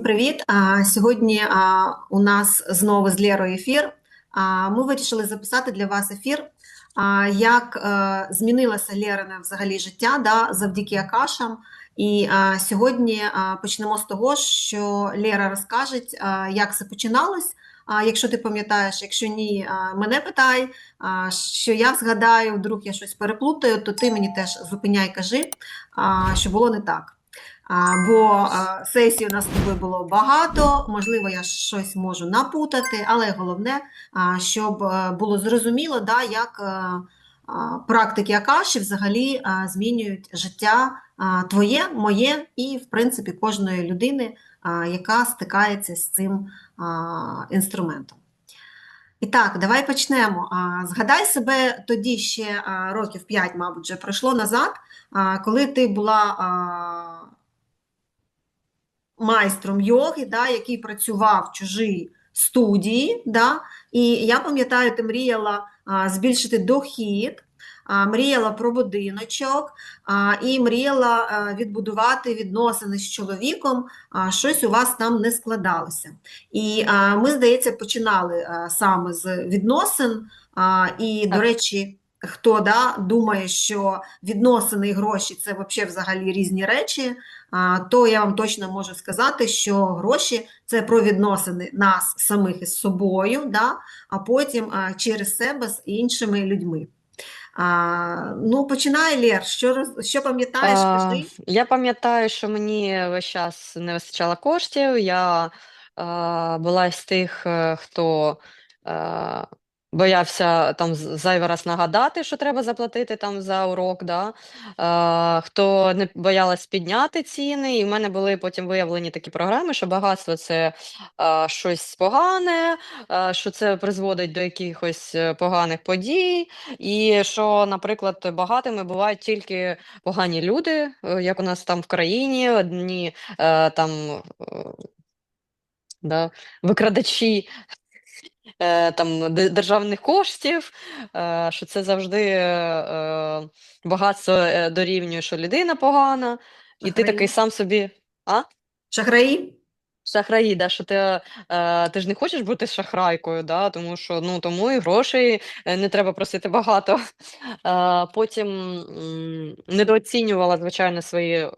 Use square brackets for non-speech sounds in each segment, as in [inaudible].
Всім привіт! А, Сьогодні а, у нас знову з Лєрою ефір. А, Ми вирішили записати для вас ефір, а, як е, змінилося Лєрине взагалі життя да, завдяки Акашам. І а, сьогодні а, почнемо з того, що Лєра розкаже, а, як це починалось. А якщо ти пам'ятаєш, якщо ні, а, мене питай, а, що я згадаю, вдруг я щось переплутаю, то ти мені теж зупиняй, кажи, а, що було не так. А, Бо а, сесій у нас з тобою було багато, можливо, я щось можу напутати, але головне, а, щоб е, було зрозуміло, да, як е, а, практики Акаші взагалі а, змінюють життя а, твоє, моє і, в принципі, кожної людини, а, яка стикається з цим а, інструментом. І так, давай почнемо. А, Згадай себе тоді ще а, років 5, мабуть, вже пройшло назад, а, коли ти була. а, майстром йоги, да, який працював в чужій студії. Да, І я пам'ятаю, ти мріяла а, збільшити дохід, а, мріяла про будиночок а, і мріяла а, відбудувати відносини з чоловіком, а, щось у вас там не складалося. І а, ми, здається, починали а, саме з відносин. А, і, до речі, хто да, думає, що відносини і гроші це взагалі взагалі різні речі, то я вам точно можу сказати, що гроші це про відносини нас самих із собою, да, а потім через себе з іншими людьми. А, ну, починай, Лєр, що, що пам'ятаєш, кажи. я пам'ятаю, що мені весь час не вистачало коштів. Я а, була з тих, е, хто а, боявся там зайвий раз нагадати, що треба заплатити там за урок, да? а, хто не боялась підняти ціни. І в мене були потім виявлені такі програми, що багатство це а, щось погане, а, що це призводить до якихось е, поганих подій. І що, наприклад, багатими бувають тільки погані люди, е, як у нас там в країні, одні е, там е, да, викрадачі е, там, державних коштів, е, що це завжди е, е, багатство е, дорівнює, що людина погана, і ти такий сам собі. А? Шахраї? Шахраї, да, що ти, е, ти ж не хочеш бути шахрайкою, да, тому що ну, тому і грошей е, не треба просити багато. Е, потім недооцінювала, звичайно, свої е,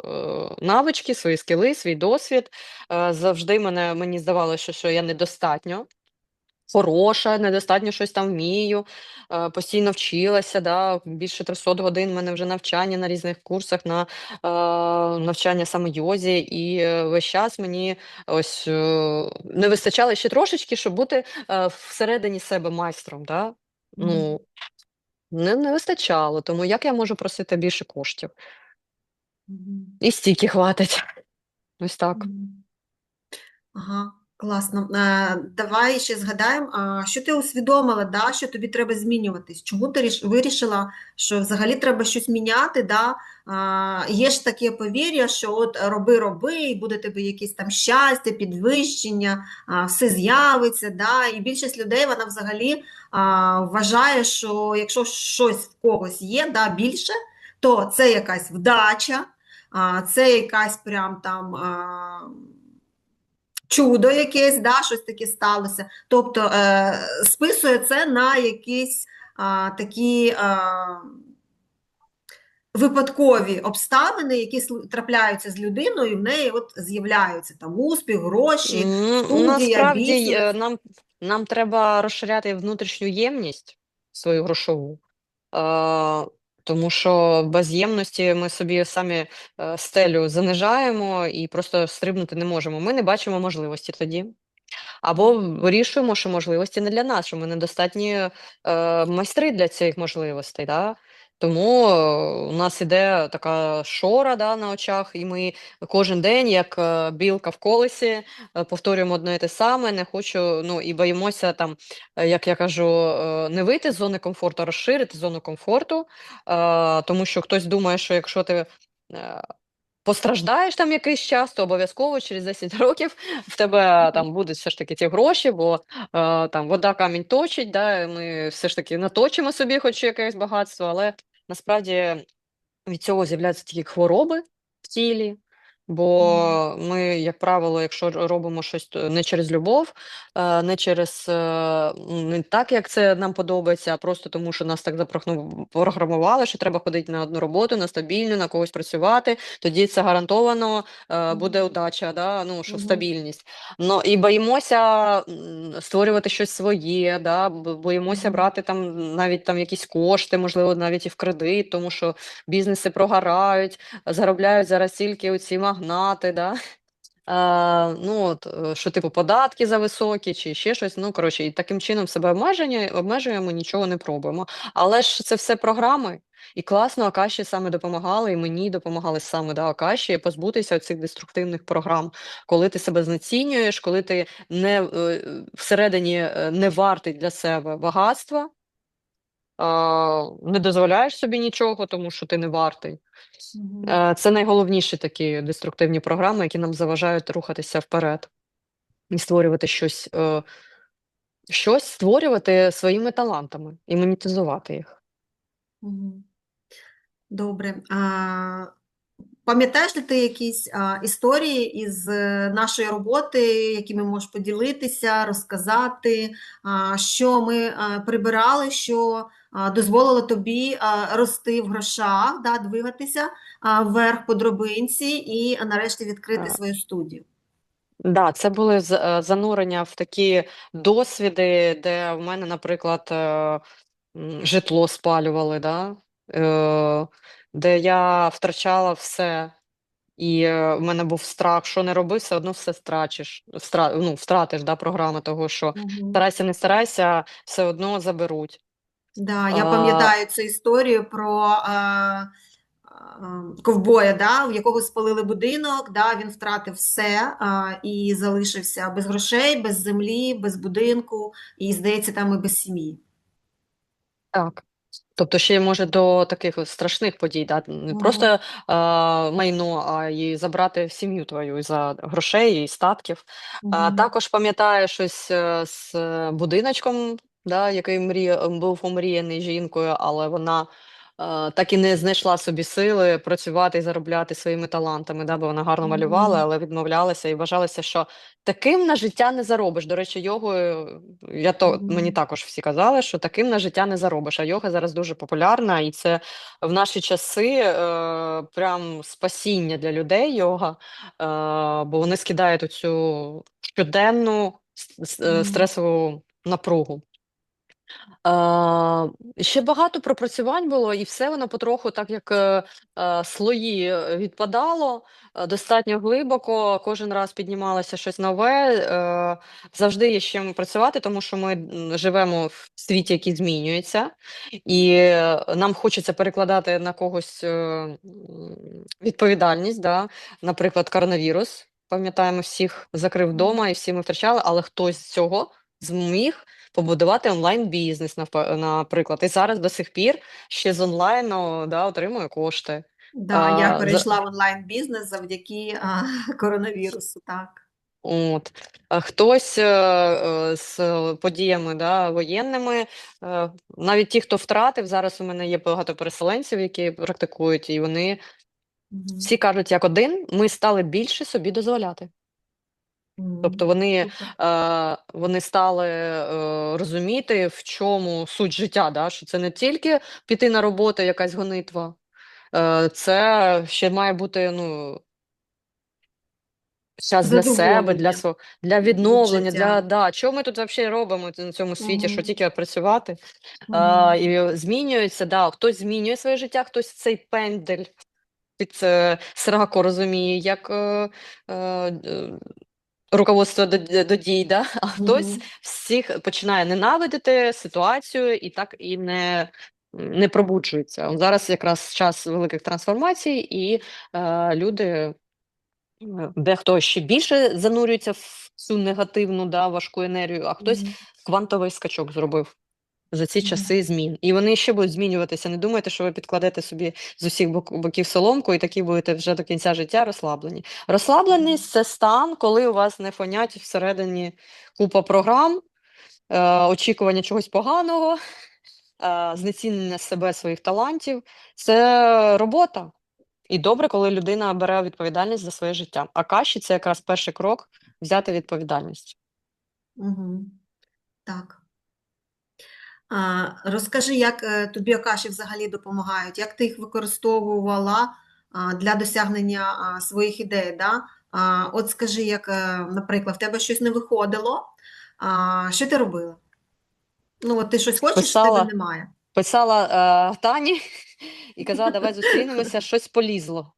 навички, свої скіли, свій досвід. Е, завжди мене, мені здавалося, що я недостатньо. Хороша, недостатньо щось там вмію, е, постійно вчилася, да, більше 300 годин в мене вже навчання на різних курсах, на е, навчання саме йозі, і е, весь час мені ось не вистачало ще трошечки, щоб бути всередині себе майстром. Да? Ну, не, не вистачало, тому як я можу просити більше коштів? Мгм. І стільки хватить. Ось так. Ага, класно. Е, давай ще згадаємо, що ти усвідомила, да, що тобі треба змінюватись? Чому ти вирішила, що взагалі треба щось міняти? Да? Є ж таке повір'я, що от роби, роби, і буде тобі якесь там щастя, підвищення, все з'явиться. Да? І більшість людей вона взагалі вважає, що якщо щось в когось є, да, більше, то це якась вдача, це якась прям там. Чудо якесь, да, щось таке сталося. Тобто е, списує це на якісь а, такі а, випадкові обставини, які трапляються з людиною, і в неї от з'являються там успіх, гроші, студія, Насправді бізнес. е, нам, нам треба розширяти внутрішню ємність свою грошову, е, тому що без ємності ми собі самі е, стелю занижаємо і просто стрибнути не можемо. Ми не бачимо можливості тоді. Або вирішуємо, що можливості не для нас, що ми недостатні е, майстри для цих можливостей. Да? Тому е, у нас іде така шора да, на очах, і ми кожен день, як е, білка в колесі, е, повторюємо одне і те саме. Не хочу, ну і боїмося там, як я кажу, не вийти з зони комфорту, а розширити зону комфорту, тому що хтось думає, що якщо ти. Постраждаєш там якийсь час, то обов'язково через 10 років в тебе там будуть все ж таки ті гроші, бо е, там вода камінь точить, да, ми все ж таки наточимо собі хоч якесь багатство, але насправді від цього з'являються такі хвороби в тілі, Бо ми, як правило, якщо робимо щось не через любов, е, не через е, не так, як це нам подобається, а просто тому, що нас так запрогну- програмували, що треба ходити на одну роботу, на стабільну, на когось працювати. Тоді це гарантовано е, буде удача, да? ну, що стабільність. Ну і боїмося створювати щось своє, да? боїмося брати там навіть там якісь кошти, можливо, навіть і в кредит, тому що бізнеси прогорають, заробляють зараз тільки оці магнати, да? А, ну, от, е, що типу податки за високі чи ще щось. Ну, коротше, і таким чином себе обмеження, обмежуємо, нічого не пробуємо. Але ж це все програми. І класно Акаші саме допомагали, і мені допомагали саме да, Акаші позбутися цих деструктивних програм, коли ти себе знецінюєш, коли ти не е, всередині е, не вартий для себе багатства, не дозволяєш собі нічого, тому що ти не вартий. Е, Це найголовніші такі деструктивні програми, які нам заважають рухатися вперед і створювати щось, е, щось створювати своїми талантами і монетизувати їх. Добре. А, пам'ятаєш ли ти якісь а, історії із е, нашої роботи, якими можеш поділитися, розказати, а, що ми а, прибирали, що дозволило тобі рости в грошах, да, двигатися вверх по дробинці і нарешті відкрити свою студію? Да, це були е, занурення в такі досвіди, де в мене, наприклад, е, житло спалювали, да? е, де я втрачала все. І в мене був страх, що не роби, все одно все страчиш, встра, ну, втратиш да, програми того, що Мгм. старайся, не старайся, все одно заберуть. Да, я пам'ятаю цю історію про е, е, ковбоя, да, в якого спалили будинок, да, він втратив все е, і залишився без грошей, без землі, без будинку, і, здається, там і без сім'ї. так. Тобто ще може до таких страшних подій, да? не просто е, майно, а й забрати сім'ю твою із-за грошей і статків. А також пам'ятаю щось е, з е, будиночком, да, який мрія, був омріяний жінкою, але вона е, так і не знайшла собі сили працювати і заробляти своїми талантами, да, бо вона гарно малювала, але відмовлялася і вважалося, що таким на життя не заробиш. До речі, йогою я то мені також всі казали, що таким на життя не заробиш. А йога зараз дуже популярна, і це в наші часи е, прям спасіння для людей йога, е, бо вони скидають оцю щоденну е, стресову напругу. А, ще багато пропрацювань було, і все воно потроху, так як е, е, слої е, відпадало е, достатньо глибоко, кожен раз піднімалося щось нове. Е, завжди є з чим працювати, тому що ми живемо в світі, який змінюється, і е, нам хочеться перекладати на когось е, відповідальність. Да? Наприклад, коронавірус. Пам'ятаємо, всіх закрив вдома, і всі ми втрачали, але хтось з цього зміг побудувати онлайн-бізнес, наприклад. І зараз до сих пір ще з онлайну да, отримує кошти. Да, я А, за, перейшла в онлайн-бізнес завдяки а, коронавірусу, так. от. А хтось е, е, з подіями да, воєнними, е, навіть ті, хто втратив, зараз у мене є багато переселенців, які практикують, і вони Мгм. всі кажуть, як один, ми стали більше собі дозволяти. Тобто вони, е, вони стали е, розуміти, в чому суть життя, да? що це не тільки піти на роботу, якась гонитва, е, це ще має бути ну, час для себе, для свого, для від відновлення, для да, чого ми тут взагалі робимо на цьому світі, що тільки працювати. Е, і змінюється, да, хтось змінює своє життя, хтось цей пендель під е, сраку розуміє, як е, е, руководство до, до дій, да? а хтось Мгм. всіх починає ненавидити ситуацію і так і не, не пробуджується. Зараз якраз час великих трансформацій, і е, люди, е, дехто ще більше занурюється в цю негативну, да, важку енергію, а хтось Мгм. квантовий скачок зробив. За ці часи змін. І вони ще будуть змінюватися. Не думайте, що ви підкладете собі з усіх боків соломку і такі будете вже до кінця життя розслаблені. Розслабленість це стан, коли у вас не фонять всередині купа програм, е, очікування чогось поганого, е, знецінення себе своїх талантів. Це робота. І добре, коли людина бере відповідальність за своє життя. А каші це якраз перший крок взяти відповідальність. Угу. Так. Розкажи, як е, тобі Акаші взагалі допомагають, як ти їх використовувала для досягнення своїх ідей, да? От скажи, як, е, наприклад, в тебе щось не виходило, що ти робила? Ну, от ти щось хочеш, в тебе немає. Писала е, Тані [laughs] і казала, давай зустрінемося, [laughs] щось полізло.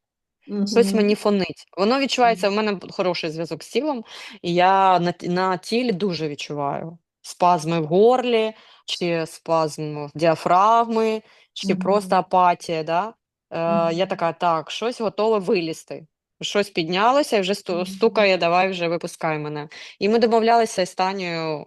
Щось мені фонить. Воно відчувається, в мене хороший зв'язок з тілом, і я на, на тілі дуже відчуваю спазми в горлі, чи спазм діафрагми, чи Мгм. просто апатія. Да? Е, я така, так, щось готове вилізти. Щось піднялося і вже стукає, давай вже випускай мене. І ми домовлялися із Танею,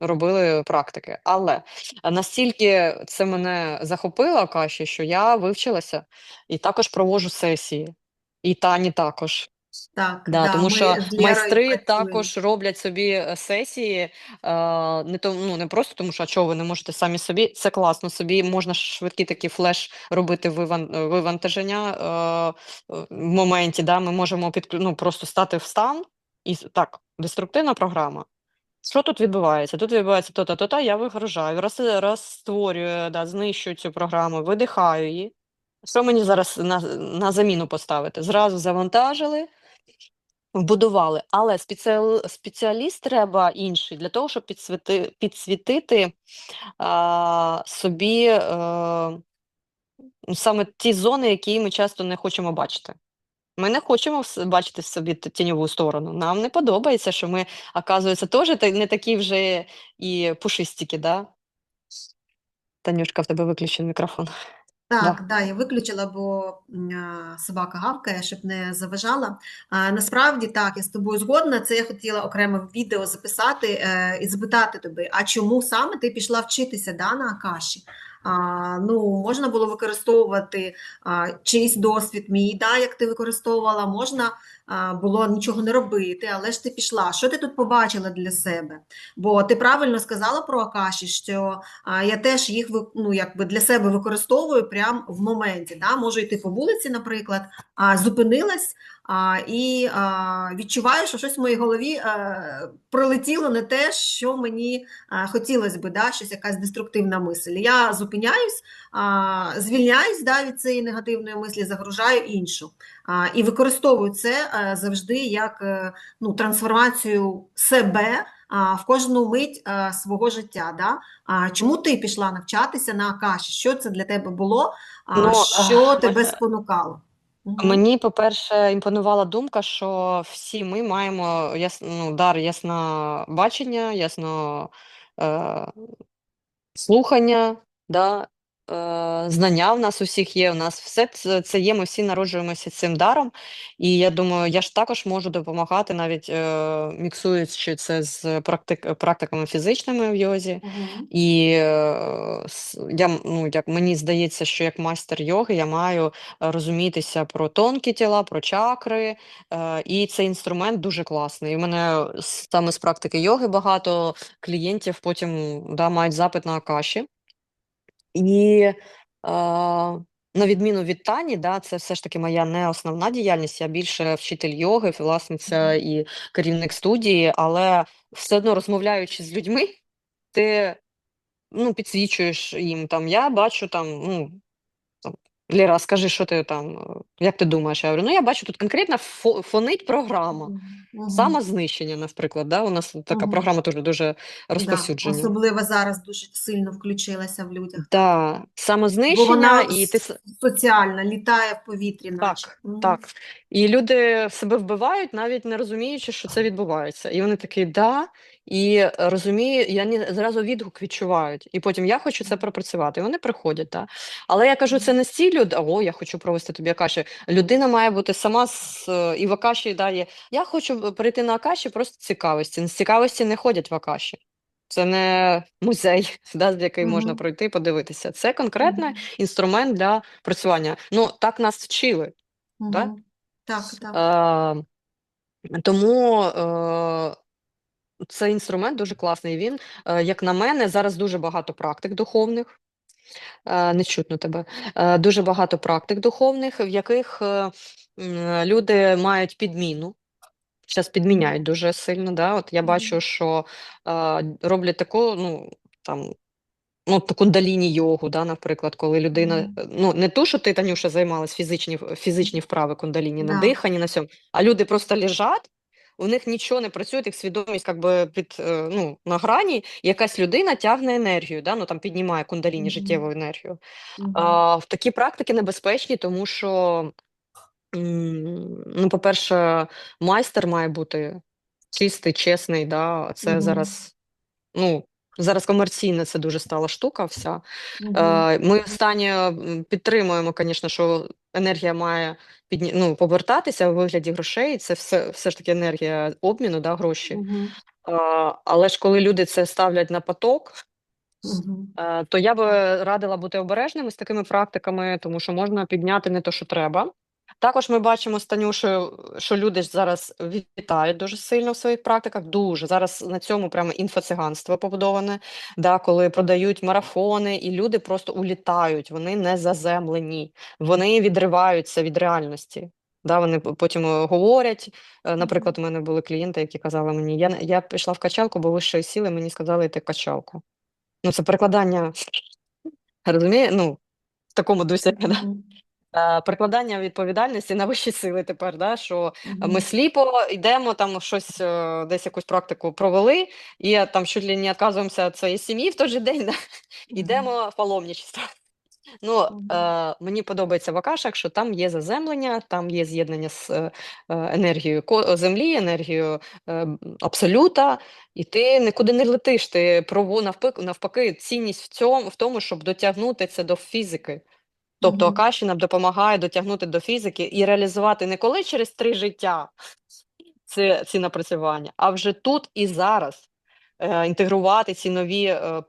робили практики. Але настільки це мене захопило каші, що я вивчилася і також проводжу сесії. І Тані також. Так, Да, да, тому ми що з Лєрою майстри працюємо. також роблять собі е, сесії, е, не то, ну, не просто тому, що а чого ви не можете самі собі. Це класно. Собі можна швидкі такі флеш робити виван, е, вивантаження е, е, в моменті. Да? Ми можемо підклю... ну, просто стати в стан і так, деструктивна програма. Що тут відбувається? Тут відбувається то-то, то-то, я вигружаю, роз, розстворюю, да, знищую цю програму, видихаю її. Що мені зараз на, на заміну поставити? Зразу завантажили, вбудували. Але спеціаліст треба інший для того, щоб підсвіти, підсвітити а, собі а, саме ті зони, які ми часто не хочемо бачити. Ми не хочемо бачити в собі тіньову сторону. Нам не подобається, що ми, оказується, теж не такі вже і пушистики, да? Танюшка, в тебе виключений мікрофон. Так, да, я виключила, бо собака гавкає, щоб не заважала. Насправді так, я з тобою згодна. Це я хотіла окремо відео записати е, і запитати тебе, а чому саме ти пішла вчитися да, на Акаші? Ну, можна було використовувати чийсь досвід мій, да, як ти використовувала, можна було нічого не робити, але ж ти пішла. Що ти тут побачила для себе? Бо ти правильно сказала про Акаші, що я теж їх ну, якби для себе використовую прямо в моменті. Да? Можу йти по вулиці, наприклад, а, зупинилась а, і а, відчуваю, що щось в моїй голові а, пролетіло не те, що мені а, хотілося би, да? щось якась деструктивна мисль. Я зупиняюсь, а, звільняюсь да, від цієї негативної мислі, загружаю іншу. А, і використовую це а, завжди як е, ну, трансформацію себе в кожну мить а, свого життя. Да? А чому ти пішла навчатися на Акаші? Що це для тебе було? А Ну, що а, тебе е, спонукало? Мені, по-перше, імпонувала думка, що всі ми маємо яс... ну, дар яснобачення, ясно е... слухання, да? Е... знання в нас усіх є. У нас все це, це є. Ми всі народжуємося цим даром. І я думаю, я ж також можу допомагати, навіть е... міксуючи це з практик... практиками фізичними в йозі. Мгм. І е, с- я, ну, як мені здається, що як майстер йоги я маю е, розумітися про тонкі тіла, про чакри, е, і цей інструмент дуже класний. І в мене саме з практики йоги багато клієнтів потім да, мають запит на акаші. І е, на відміну від Тані, да, це все ж таки моя не основна діяльність, я більше вчитель йоги, власниця і керівник студії, але все одно розмовляючи з людьми, ти ну, підсвічуєш їм там. Я бачу там, ну, там, Ліра, скажи, що ти там, е, як ти думаєш? Я говорю, ну я бачу, тут конкретно фо- фонить програма. Мгм. Самознищення, наприклад, да? у нас така Мгм. програма дуже дуже Да. Особливо зараз дуже сильно включилася в людях. Так. Да, Бо вона і ти соціальна, літає в повітрі, наче. Так, Мгм. так. І люди себе вбивають, навіть не розуміючи, що це відбувається. І вони такі, да, і розумію, і вони зразу відгук відчувають. І потім я хочу це пропрацювати. І вони приходять, да. Але я кажу, це не з ціллю, о, я хочу провести тобі акаші. Людина має бути сама з, е, і в акаші дає. Я хочу перейти на акаші просто цікавості. З цікавості не ходять в акаші. Це не музей, [laughs] да, з який можна Мгм. пройти, подивитися. Це конкретний Мгм. інструмент для працювання. Ну, так нас вчили. так? Мгм. Так, так. Е, тому е, цей інструмент дуже класний. Він, е, як на мене, зараз дуже багато практик духовних. Е, не чутно тебе. Е, дуже багато практик духовних, в яких люди мають підміну. Зараз підміняють дуже сильно. Да? От я бачу, що роблять таку, ну там. Ну, от кундаліні йогу, да, наприклад, коли людина, е, ну не ту, що ти, Танюша, займалась фізичні, фізичні вправи кундаліні на Да. диханні, на всьому, а люди просто лежать, у них нічого не працює, їх свідомість якби під, е, ну, на грані, якась людина тягне енергію, да, ну, там, піднімає кундаліні, Мгм. життєву енергію. Мгм. А, в такі практики небезпечні, тому що, ну, по-перше, майстер має бути чистий, чесний, да, це Мгм. зараз, ну, зараз комерційна це дуже стала штука вся. Е, Ми м, підтримуємо, звісно, що енергія має підні... ну, повертатися у вигляді грошей. Це все, все ж таки енергія обміну, да, гроші. А, але ж коли люди це ставлять на поток, е, то я би радила бути обережними з такими практиками, тому що можна підняти не то, що треба. Також ми бачимо з Танюшею, що люди зараз вітають дуже сильно в своїх практиках. Дуже зараз на цьому прямо інфоциганство побудоване, да, коли продають марафони, і люди просто улітають, вони не заземлені, вони відриваються від реальності. Да, вони потім е, говорять. Е, Наприклад, у мене були клієнти, які казали мені, я, я пішла в качалку, бо вищої сіли, мені сказали йти в качалку. Ну, це перекладання, [sniffs] розуміє? Ну, в такому дусі. Да? Е, відповідальності на вищі сили тепер, да, що ми сліпо йдемо, там щось е, десь якусь практику провели, і там чуть ли не відказуємося від своєї сім'ї в той же день, [laughs] да, йдемо в паломничество. Ну, е, мені подобається в Акашах, що там є заземлення, там є з'єднання з е, енергією землі, енергією е, абсолюта, і ти нікуди не летиш. Ти прово навпаки, навпаки, цінність в цьому в тому, щоб дотягнути це до фізики. Тобто. Акаші нам допомагає дотягнути до фізики і реалізувати не коли через три життя ці, ці напрацювання, а вже тут і зараз е, інтегрувати ці нові, е,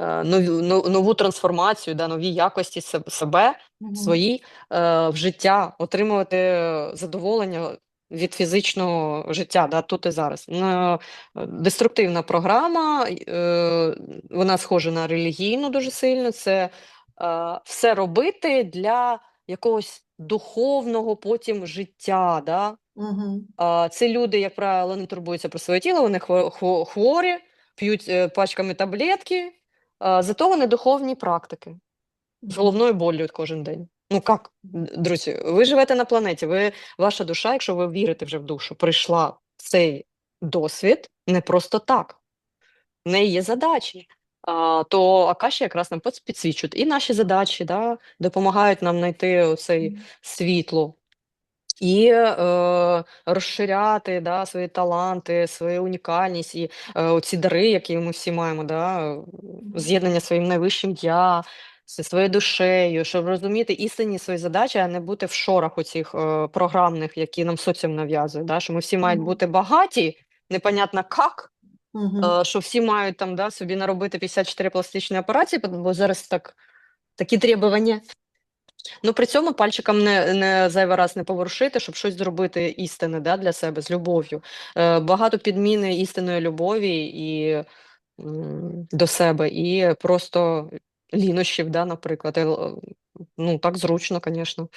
е, нову трансформацію, да, нові якості се- себе, Мгм. свої е, в життя, отримувати задоволення від фізичного життя, да, тут і зараз. Е, Деструктивна програма, е, вона схожа на релігійну дуже сильно. Це все робити для якогось духовного потім життя. Да? А, Це люди, як правило, не турбуються про своє тіло, вони хво- хво- хворі, п'ють е, пачками таблетки, зато вони духовні практики з головною болью кожен день. Ну як, друзі, ви живете на планеті, ви, ваша душа, якщо ви вірите вже в душу, прийшла в цей досвід не просто так. В неї є задачі. То Акаші якраз нам підсвічують і наші задачі, да, допомагають нам знайти Мгм. світло і е, розширяти да, свої таланти, свою унікальність і е, оці дари, які ми всі маємо, да, з'єднання своїм найвищим я, зі своєю душею, щоб розуміти істинні свої задачі, а не бути в шорах оцих е, програмних, які нам соціум нав'язує. Да, що ми всі мають бути багаті, непонятно як, Е, що всі мають там да, собі наробити 54 пластичні операції, бо зараз так, такі требування. Ну, при цьому пальчиком не, не зайвий раз не поворушити, щоб щось зробити істинне да, для себе з любов'ю. Е, багато підміни істинної любові і м, до себе, і просто лінощів, да, наприклад. Е, Ну, так зручно, звісно.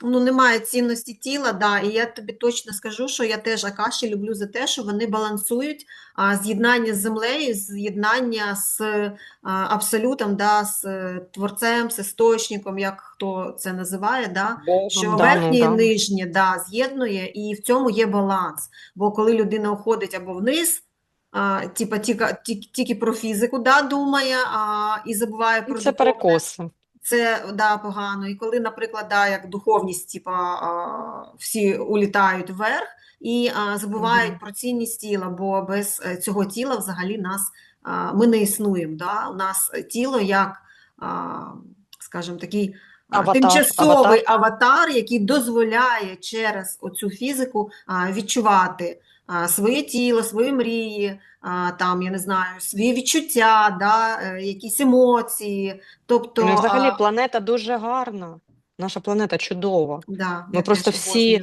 Ну, немає цінності тіла, да, і я тобі точно скажу, що я теж Акаші люблю за те, що вони балансують а, з'єднання з землею, з'єднання з а, абсолютом, да, з е, творцем, з істочником, як хто це називає, да, що да, ну, верхнє і нижнє да, з'єднує, і в цьому є баланс. Бо коли людина уходить або вниз, а, типа, тільки, тільки, про фізику да, думає а, і забуває Ну, про Це духовне, перекоси. Це да, погано. І коли, наприклад, да, як духовність, типа, всі улітають вверх і забувають Мгм. про цінність тіла, бо без е, цього тіла взагалі нас ми не існуємо. Да? У нас тіло як, скажімо, такий Аватар, тимчасовий аватар. аватар, який дозволяє через оцю фізику відчувати своє тіло, свої мрії, там, я не знаю, свої відчуття, да, е, якісь емоції. Тобто, Ну, взагалі планета дуже гарна. Наша планета чудова. да, Ми просто всі.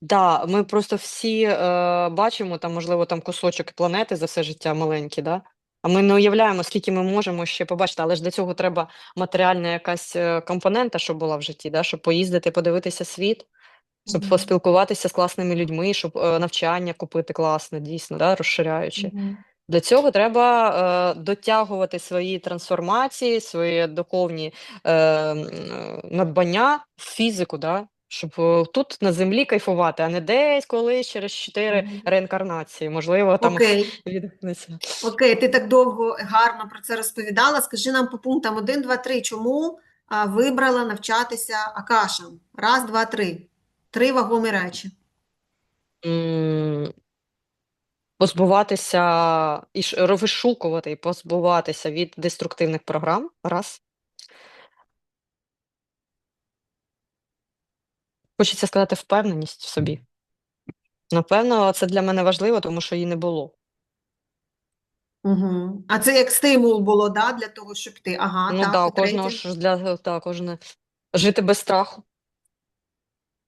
Да, ми просто всі е, бачимо там, можливо, там кусочок планети за все життя маленький, да? А ми не уявляємо, скільки ми можемо ще побачити, але ж для цього треба матеріальна якась е, компонента, щоб була в житті, да? щоб поїздити, подивитися світ, щоб поспілкуватися з класними людьми, щоб е, навчання купити класне, дійсно, да? розширяючи. Мгм. Для цього треба е, дотягувати свої трансформації, свої духовні е, м, е, надбання в фізику, да? щоб е, тут на землі кайфувати, а не десь колись через чотири Мгм. реінкарнації. Можливо, там Окей. відгукнеться. Окей, ти так довго гарно про це розповідала. Скажи нам по пунктам 1, 2, 3, чому а, вибрала навчатися Акашам? Раз, два, три. Три вагомі речі. М, Позбуватися і ш- вишукувати і позбуватися від деструктивних програм. Раз. Хочеться сказати впевненість в собі. Напевно, це для мене важливо, тому що її не було. Угу. А це як стимул було, да, для того, щоб ти. Ага, Ну так, да, і кожного третє. ж для та, кожне жити без страху,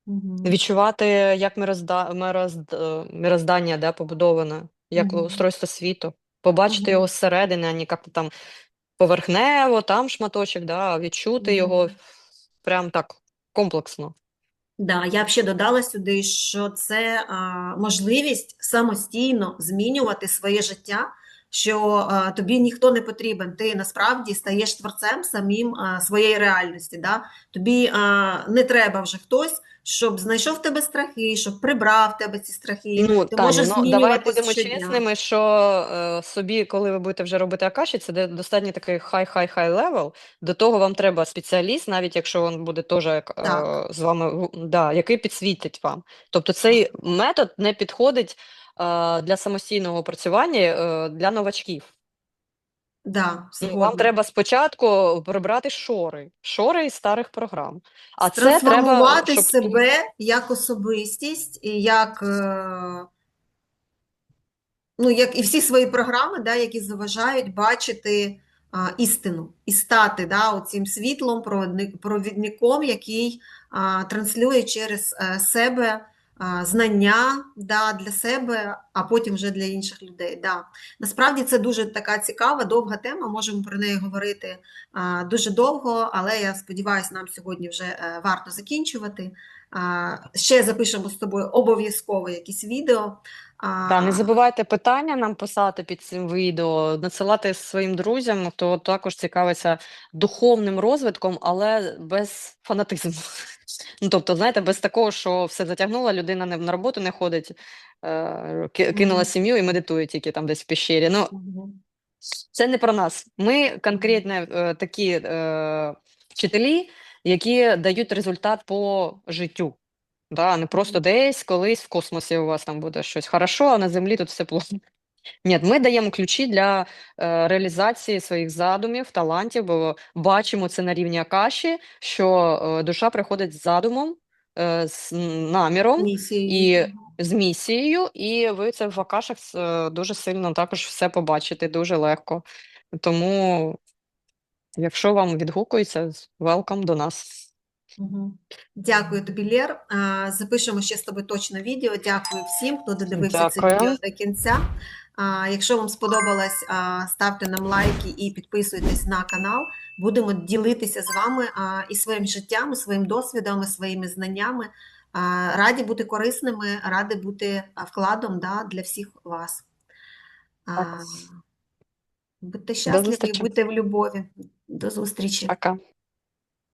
Відчувати, як мирозда, мирозд, е, мироздання да, побудоване, як Мгм. устройство світу, побачити Мгм. його зсередини, а не як там поверхнево, там шматочок, да, а відчути його Мгм. прям так комплексно. Да, я б ще додала сюди, що це а, можливість самостійно змінювати своє життя, що а, тобі ніхто не потрібен. Ти насправді стаєш творцем самим а, своєї реальності. Да? Тобі а, не треба вже хтось, щоб знайшов тебе страхи, щоб прибрав тебе ці страхи. Ну, Ти Таню, можеш ну давай будемо чесними, що е, собі, коли ви будете вже робити акаші, це достатньо такий хай-хай-хай левел. До того вам треба спеціаліст, навіть якщо він буде теж е, з вами, да, який підсвітить вам. Тобто цей метод не підходить е, для самостійного опрацювання е, для новачків. Да, Ну, вам треба спочатку прибрати шори, шори із старих програм. А це треба, щоб себе як особистість і як, е, ну, як і всі свої програми, да, які заважають бачити а, істину і стати да, оцим світлом, провідник- провідником, який а, транслює через е, себе знання да, для себе, а потім вже для інших людей. Да. Насправді це дуже така цікава, довга тема, можемо про неї говорити дуже довго, але я сподіваюся, нам сьогодні вже е, варто закінчувати. Ще запишемо з тобою обов'язково якісь відео. Та, не забувайте питання нам писати під цим відео, надсилати своїм друзям, хто також цікавиться духовним розвитком, але без фанатизму. Ну, тобто, знаєте, без такого, що все затягнула, людина не на роботу не ходить, е, ки- кинула Мгм. сім'ю і медитує тільки там десь в пещері. Ну, Мгм. це не про нас. Ми конкретно е, такі е, вчителі, які дають результат по життю. Да, не просто десь колись в космосі у вас там буде щось хорошо, а на землі тут все плохо. Ні, ми даємо ключі для е, реалізації своїх задумів, талантів, бо бачимо це на рівні Акаші, що е, душа приходить з задумом, е, з наміром Місією. і з місією, і ви це в Акашах е, дуже сильно також все побачите, дуже легко. Тому, якщо вам відгукується, welcome до нас. Мгм. Дякую тобі, Лєр. Запишемо ще з тобою точно відео. Дякую всім, хто додивився це відео до кінця. Якщо вам сподобалось, ставте нам лайки і підписуйтесь на канал. Будемо ділитися з вами і своїм життям, і своїм досвідом, і своїми знаннями. Раді бути корисними, раді бути вкладом да, для всіх вас. Будьте щасливі, будьте в любові. До зустрічі. Пока.